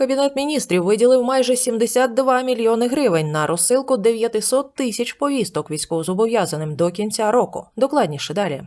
Кабінет міністрів виділив майже 72 мільйони гривень на розсилку 900 тисяч повісток військовозобов'язаним до кінця року. Докладніше далі.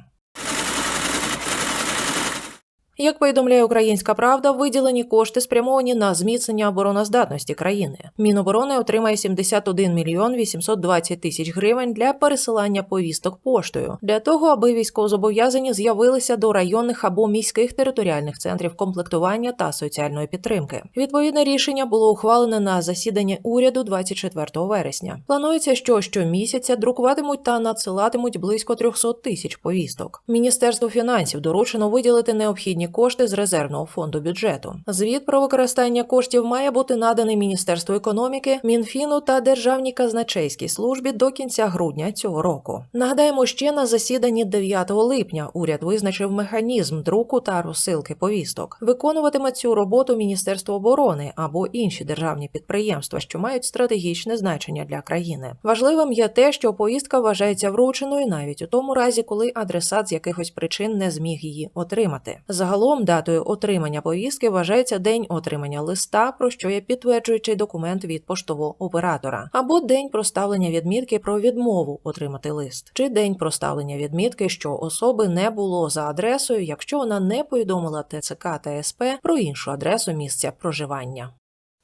Як повідомляє Українська Правда, виділені кошти спрямовані на зміцнення обороноздатності країни. Міноборони отримає 71 мільйон 820 тисяч гривень для пересилання повісток поштою для того, аби військовозобов'язані з'явилися до районних або міських територіальних центрів комплектування та соціальної підтримки. Відповідне рішення було ухвалене на засіданні уряду 24 вересня. Планується, що щомісяця друкуватимуть та надсилатимуть близько 300 тисяч повісток. Міністерству фінансів доручено виділити необхідні кошти з резервного фонду бюджету. Звіт про використання коштів має бути наданий Міністерству економіки, Мінфіну та Державній казначейській службі до кінця грудня цього року. Нагадаємо, ще на засіданні 9 липня уряд визначив механізм друку та розсилки повісток. Виконуватиме цю роботу Міністерство оборони або інші державні підприємства, що мають стратегічне значення для країни. Важливим є те, що повістка вважається врученою навіть у тому разі, коли адресат з якихось причин не зміг її отримати. Загалом датою отримання повістки вважається день отримання листа, про що є підтверджуючий документ від поштового оператора, або день проставлення відмітки про відмову отримати лист, чи день проставлення відмітки, що особи не було за адресою, якщо вона не повідомила ТЦК та СП про іншу адресу місця проживання.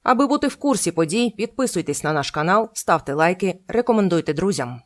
Аби бути в курсі подій, підписуйтесь на наш канал, ставте лайки, рекомендуйте друзям.